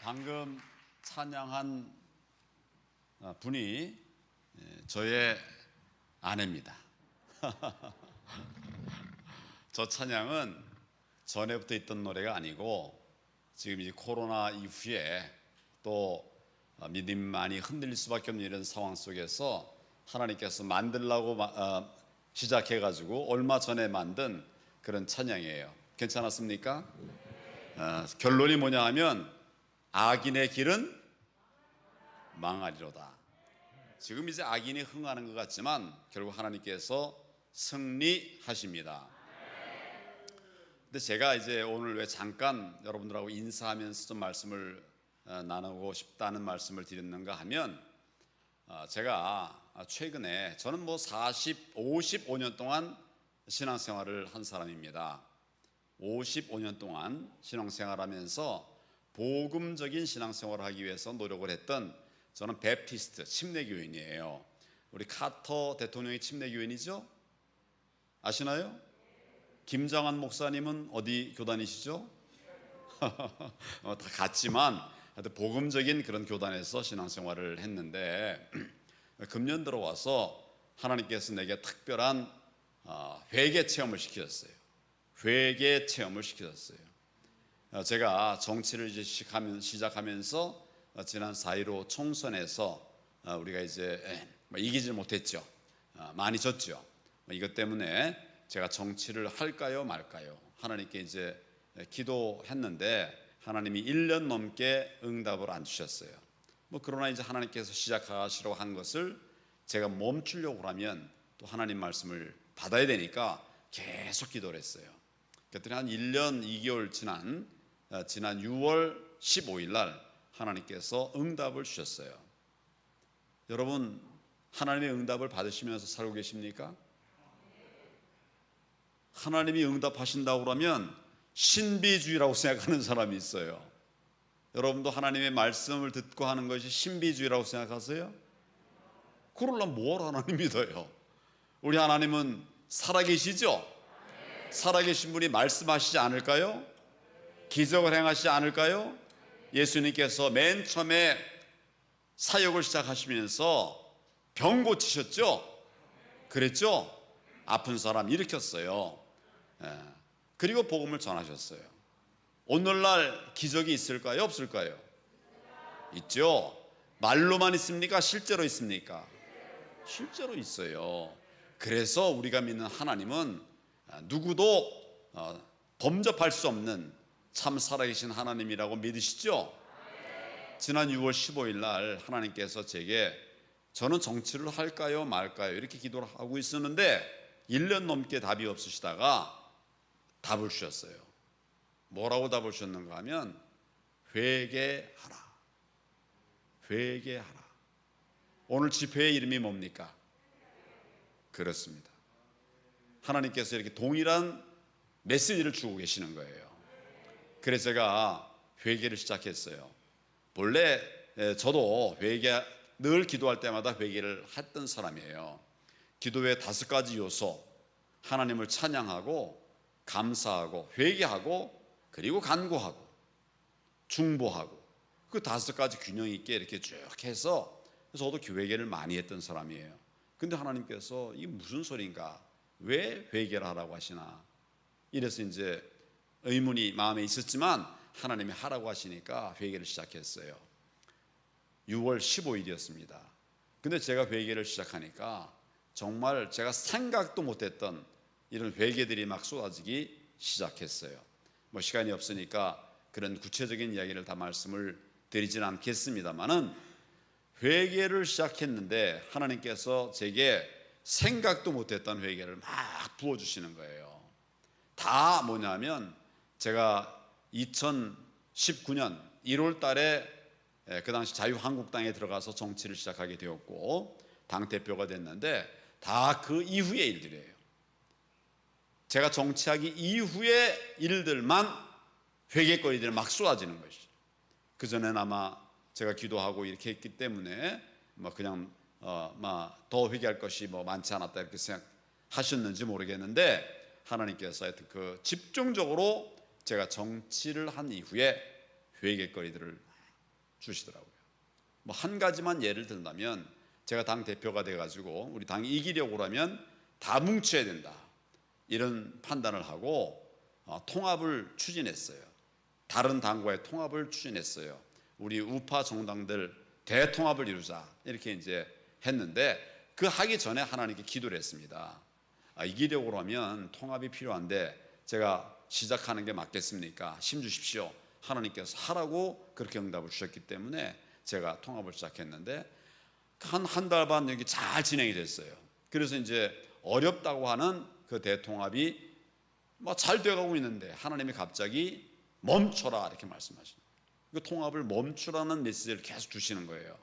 방금 찬양한 아, 분이 예, 저의 아내입니다. 저 찬양은 전에부터 있던 노래가 아니고 지금 이 코로나 이후에 또 아, 믿음 많이 흔들릴 수밖에 없는 이런 상황 속에서 하나님께서 만들라고 마- 어, 시작해가지고 얼마 전에 만든 그런 찬양이에요. 괜찮았습니까? 어, 결론이 뭐냐 하면 악인의 길은 망하리로다. 지금 이제 악인이 흥하는 것 같지만 결국 하나님께서 승리하십니다. 근데 제가 이제 오늘 왜 잠깐 여러분들하고 인사하면서 좀 말씀을 어, 나누고 싶다는 말씀을 드렸는가 하면 어, 제가 최근에 저는 뭐 40, 55년 동안 신앙생활을 한 사람입니다. 55년 동안 신앙생활하면서 복음적인 신앙생활을 하기 위해서 노력을 했던 저는 베프티스트 침례교인이에요. 우리 카터 대통령이 침례교인이죠? 아시나요? 김장한 목사님은 어디 교단이시죠? 어, 다 같지만 하여튼 복음적인 그런 교단에서 신앙생활을 했는데 금년 들어와서 하나님께서 내게 특별한 어, 회개 체험을 시키셨어요. 회개 체험을 시키셨어요. 어, 제가 정치를 이제 시작하면, 시작하면서 어, 지난 4.15 총선에서 어, 우리가 이제 에, 뭐 이기질 못했죠. 어, 많이 졌죠. 뭐 이것 때문에 제가 정치를 할까요 말까요? 하나님께 이제 기도했는데 하나님이 1년 넘게 응답을 안 주셨어요. 뭐 그러나 이제 하나님께서 시작하시려고 한 것을 제가 멈추려고 하면 또 하나님 말씀을 받아야 되니까 계속 기도를 했어요. 그랬더니 한 1년 2개월 지난 어, 지난 6월 15일 날 하나님께서 응답을 주셨어요. 여러분 하나님의 응답을 받으시면서 살고 계십니까? 하나님이 응답하신다고 그러면 신비주의라고 생각하는 사람이 있어요. 여러분도 하나님의 말씀을 듣고 하는 것이 신비주의라고 생각하세요? 그러려면 뭘 하나님 믿어요? 우리 하나님은 살아계시죠? 살아계신 분이 말씀하시지 않을까요? 기적을 행하시지 않을까요? 예수님께서 맨 처음에 사역을 시작하시면서 병 고치셨죠? 그랬죠? 아픈 사람 일으켰어요. 예. 그리고 복음을 전하셨어요. 오늘날 기적이 있을까요? 없을까요? 있죠. 말로만 있습니까? 실제로 있습니까? 실제로 있어요. 그래서 우리가 믿는 하나님은 누구도 어, 범접할 수 없는 참 살아계신 하나님이라고 믿으시죠? 지난 6월 15일 날 하나님께서 제게 저는 정치를 할까요 말까요 이렇게 기도를 하고 있었는데 1년 넘게 답이 없으시다가 답을 주셨어요. 뭐라고 답을 주셨는가 하면 회개하라. 회개하라. 오늘 집회의 이름이 뭡니까? 그렇습니다. 하나님께서 이렇게 동일한 메시지를 주고 계시는 거예요. 그래서 제가 회개를 시작했어요. 본래 저도 회개 늘 기도할 때마다 회개를 했던 사람이에요. 기도의 다섯 가지 요소 하나님을 찬양하고 감사하고 회개하고 그리고 간구하고 중보하고 그 다섯 가지 균형 있게 이렇게 쭉 해서 저도 회개를 많이 했던 사람이에요. 근데 하나님께서 이게 무슨 소린가? 왜 회개를 하라고 하시나? 이래서 이제 의문이 마음에 있었지만 하나님이 하라고 하시니까 회개를 시작했어요. 6월 15일이었습니다. 근데 제가 회개를 시작하니까 정말 제가 생각도 못했던 이런 회개들이 막 쏟아지기 시작했어요. 뭐 시간이 없으니까 그런 구체적인 이야기를 다 말씀을 드리진 않겠습니다만은 회개를 시작했는데 하나님께서 제게 생각도 못했던 회개를 막 부어주시는 거예요. 다 뭐냐면 제가 2019년 1월 달에 그 당시 자유한국당에 들어가서 정치를 시작하게 되었고 당대표가 됐는데 다 그 이후의 일들이에요. 제가 정치하기 이후의 일들만 회개거리들 막 쏟아지는 것이죠. 그전엔 아마 제가 기도하고 이렇게 했기 때문에 뭐 그냥 어막더 회개할 것이 뭐 많지 않았다 이렇게 생각하셨는지 모르겠는데 하나님께서 하여튼 그 집중적으로 제가 정치를 한 이후에 회개거리들을 주시더라고요. 뭐 한 가지만 예를 든다면 제가 당 대표가 돼 가지고 우리 당이 이기려고 하면 다 뭉쳐야 된다. 이런 판단을 하고 어, 통합을 추진했어요. 다른 당과의 통합을 추진했어요. 우리 우파 정당들 대통합을 이루자 이렇게 이제 했는데 그 하기 전에 하나님께 기도를 했습니다. 아, 이기려고 하면 통합이 필요한데 제가 시작하는 게 맞겠습니까? 힘 주십시오. 하나님께서 하라고 그렇게 응답을 주셨기 때문에 제가 통합을 시작했는데 한 한 달 반 여기 잘 진행이 됐어요. 그래서 이제 어렵다고 하는 그 대통합이 뭐잘 돼가고 있는데 하나님이 갑자기 멈춰라 이렇게 말씀하시는 그 통합을 멈추라는 메시지를 계속 주시는 거예요.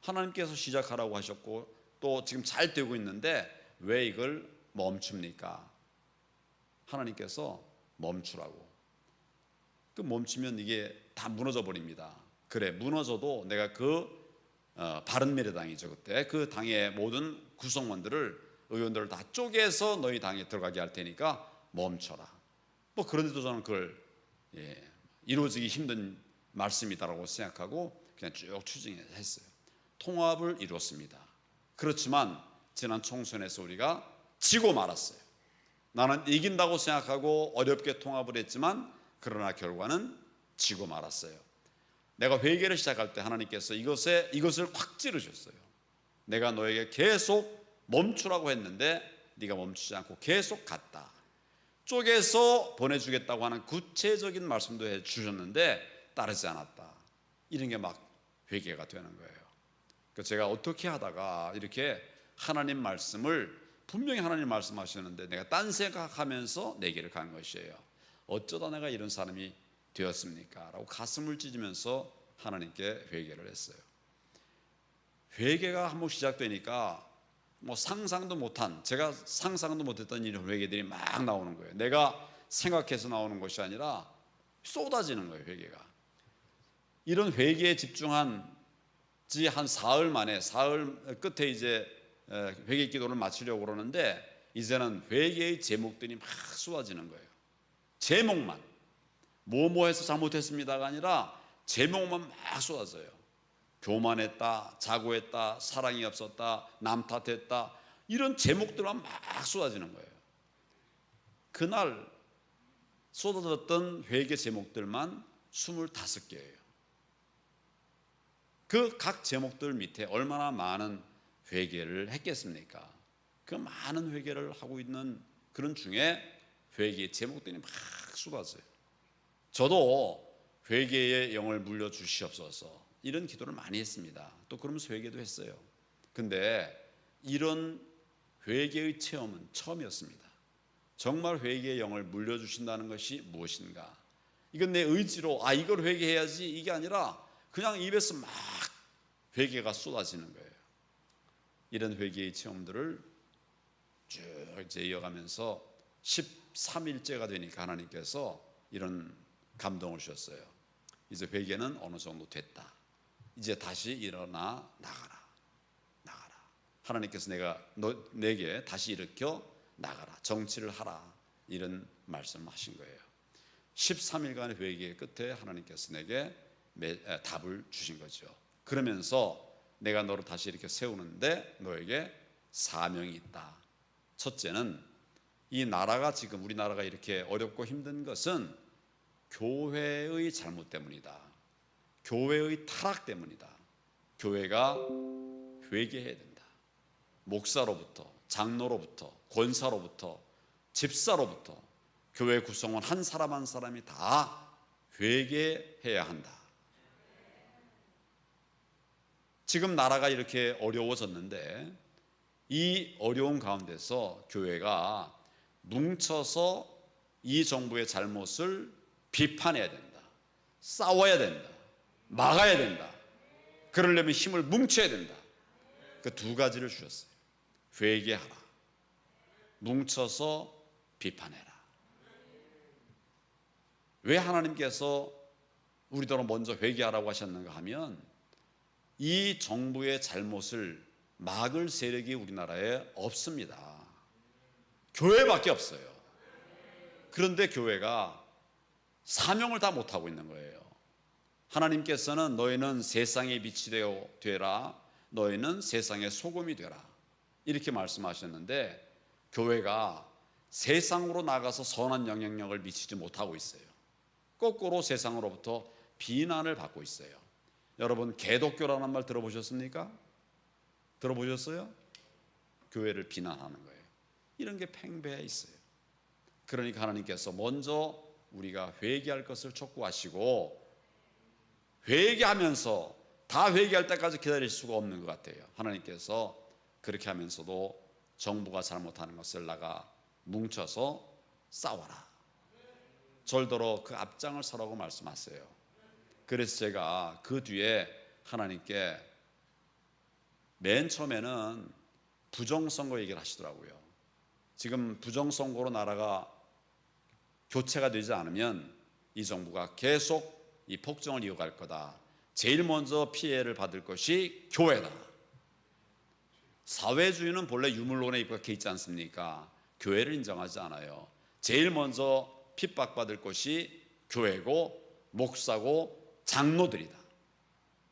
하나님께서 시작하라고 하셨고 또 지금 잘 되고 있는데 왜 이걸 멈춥니까? 하나님께서 멈추라고. 그 멈추면 이게 다 무너져 버립니다. 그래 무너져도 내가 그 어, 바른미래당이죠 그때 그 당의 모든 구성원들을 의원들을 다 쪼개서 너희 당에 들어가게 할 테니까 멈춰라. 뭐 그런데도 저는 그걸 예, 이루어지기 힘든 말씀이다라고 생각하고 그냥 쭉 추진했어요. 통합을 이뤘습니다. 그렇지만 지난 총선에서 우리가 지고 말았어요. 나는 이긴다고 생각하고 어렵게 통합을 했지만 그러나 결과는 지고 말았어요. 내가 회개를 시작할 때 하나님께서 이것에 이것을 확 찌르셨어요. 내가 너에게 계속 멈추라고 했는데 네가 멈추지 않고 계속 갔다. 쪼개서 보내주겠다고 하는 구체적인 말씀도 해 주셨는데 따르지 않았다. 이런 게 막 회개가 되는 거예요. 그래서 제가 어떻게 하다가 이렇게 하나님 말씀을 분명히 하나님 말씀하시는데 내가 딴 생각하면서 내 길을 간 것이에요. 어쩌다 내가 이런 사람이 되었습니까? 라고 가슴을 찢으면서 하나님께 회개를 했어요. 회개가 한번 시작되니까 뭐 상상도 못한 제가 상상도 못했던 이런 회개들이 막 나오는 거예요. 내가 생각해서 나오는 것이 아니라 쏟아지는 거예요. 회개가 이런 회개에 집중한 지 한 사흘 만에 사흘 끝에 이제 회개 기도를 마치려고 그러는데 이제는 회개의 제목들이 막 쏟아지는 거예요. 제목만 뭐뭐해서 잘못했습니다가 아니라 제목만 막 쏟아져요. 교만했다, 자고했다, 사랑이 없었다, 남 탓했다 이런 제목들만 막 쏟아지는 거예요. 그날 쏟아졌던 회개 제목들만 25개예요. 그 각 제목들 밑에 얼마나 많은 회개를 했겠습니까? 그 많은 회개를 하고 있는 그런 중에 회개의 제목들이 막 쏟아져요. 저도 회개의 영을 물려 주시옵소서 이런 기도를 많이 했습니다. 또 그러면서 회개도 했어요. 근데 이런 회개의 체험은 처음이었습니다. 정말 회개의 영을 물려 주신다는 것이 무엇인가? 이건 내 의지로 아 이걸 회개해야지 이게 아니라 그냥 입에서 막 회개가 쏟아지는 거예요. 이런 회개의 체험들을 쭉 이제 이어가면서 13일째가 되니까 하나님께서 이런 감동을 주셨어요. 이제 회개는 어느 정도 됐다. 이제 다시 일어나 나가라. 나가라. 하나님께서 내가 너, 내게 다시 일으켜 나가라. 정치를 하라. 이런 말씀을 하신 거예요. 13일간의 회개의 끝에 하나님께서 내게 답을 주신 거죠. 그러면서 내가 너를 다시 이렇게 세우는데 너에게 사명이 있다. 첫째는 이 나라가 지금 우리나라가 이렇게 어렵고 힘든 것은 교회의 잘못 때문이다. 교회의 타락 때문이다. 교회가 회개해야 된다. 목사로부터, 장로로부터, 권사로부터, 집사로부터 교회 구성원 한 사람 한 사람이 다 회개해야 한다. 지금 나라가 이렇게 어려워졌는데 이 어려운 가운데서 교회가 뭉쳐서 이 정부의 잘못을 비판해야 된다. 싸워야 된다. 막아야 된다. 그러려면 힘을 뭉쳐야 된다. 그 두 가지를 주셨어요. 회개하라. 뭉쳐서 비판해라. 왜 하나님께서 우리더러 먼저 회개하라고 하셨는가 하면 이 정부의 잘못을 막을 세력이 우리나라에 없습니다. 교회밖에 없어요. 그런데 교회가 사명을 다 못하고 있는 거예요. 하나님께서는 너희는 세상의 빛이 되어 되라. 너희는 세상의 소금이 되라. 이렇게 말씀하셨는데 교회가 세상으로 나가서 선한 영향력을 미치지 못하고 있어요. 거꾸로 세상으로부터 비난을 받고 있어요. 여러분 개독교라는 말 들어보셨습니까? 들어보셨어요? 교회를 비난하는 거예요. 이런 게 팽배해 있어요. 그러니까 하나님께서 먼저 우리가 회개할 것을 촉구하시고 회개하면서 다 회개할 때까지 기다릴 수가 없는 것 같아요. 하나님께서 그렇게 하면서도 정부가 잘못하는 것을 나가 뭉쳐서 싸워라. 절더러 그 앞장을 서라고 말씀하세요. 그래서 제가 그 뒤에 하나님께 맨 처음에는 부정선거 얘기를 하시더라고요. 지금 부정선거로 나라가 교체가 되지 않으면 이 정부가 계속 이 폭정을 이어갈 거다. 제일 먼저 피해를 받을 것이 교회다. 사회주의는 본래 유물론에 입각해 있지 않습니까? 교회를 인정하지 않아요. 제일 먼저 핍박받을 것이 교회고 목사고 장로들이다.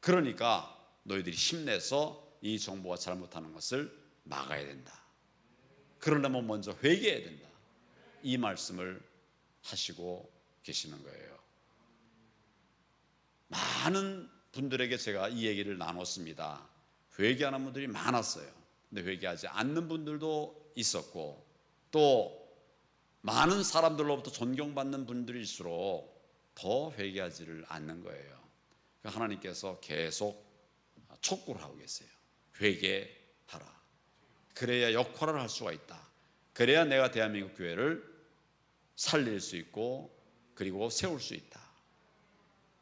그러니까 너희들이 힘내서 이 정부가 잘못하는 것을 막아야 된다. 그러려면 먼저 회개해야 된다. 이 말씀을 하시고 계시는 거예요. 많은 분들에게 제가 이 얘기를 나눴습니다. 회개하는 분들이 많았어요. 근데 회개하지 않는 분들도 있었고 또 많은 사람들로부터 존경받는 분들일수록 더 회개하지를 않는 거예요. 그러니까 하나님께서 계속 촉구를 하고 계세요. 회개하라. 그래야 역할을 할 수가 있다. 그래야 내가 대한민국 교회를 살릴 수 있고 그리고 세울 수 있다.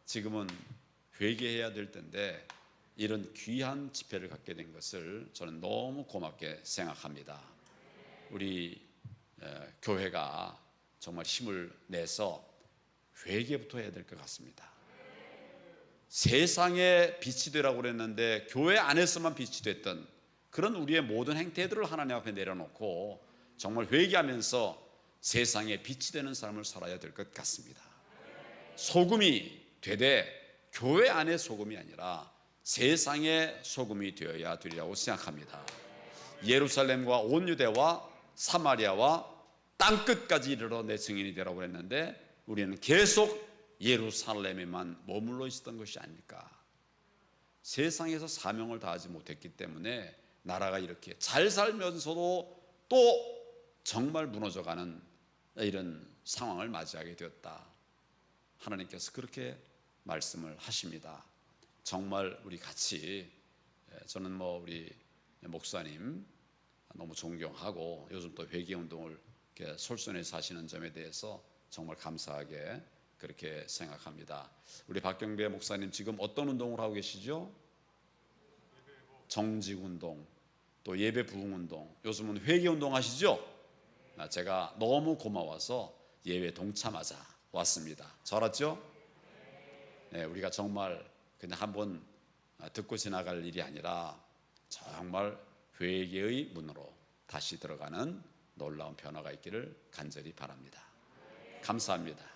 지금은 회개해야 될 텐데 이런 귀한 집회를 갖게 된 것을 저는 너무 고맙게 생각합니다. 우리 교회가 정말 힘을 내서 회개부터 해야 될 것 같습니다. 세상에 빛이 되라고 그랬는데 교회 안에서만 빛이 됐던 그런 우리의 모든 행태들을 하나님 앞에 내려놓고 정말 회개하면서 세상에 빛이 되는 삶을 살아야 될 것 같습니다. 소금이 되되 교회 안의 소금이 아니라 세상의 소금이 되어야 되리라고 생각합니다. 예루살렘과 온 유대와 사마리아와 땅 끝까지 이르러 내 증인이 되라고 했는데 우리는 계속 예루살렘에만 머물러 있었던 것이 아닐까. 세상에서 사명을 다하지 못했기 때문에 나라가 이렇게 잘 살면서도 또 정말 무너져가는 이런 상황을 맞이하게 되었다. 하나님께서 그렇게 말씀을 하십니다. 정말 우리 같이 예, 저는 뭐 우리 목사님 너무 존경하고 요즘 또 회개 운동을 솔선해서 하시는 점에 대해서 정말 감사하게 그렇게 생각합니다. 우리 박경배 목사님 지금 어떤 운동을 하고 계시죠? 정직 운동, 또 예배 부흥 운동, 요즘은 회개 운동 하시죠? 아, 제가 너무 고마워서 예배 동참하자 왔습니다. 잘 왔죠? 네, 우리가 정말 그냥 한번 듣고 지나갈 일이 아니라 정말 회개의 문으로 다시 들어가는 놀라운 변화가 있기를 간절히 바랍니다. 감사합니다.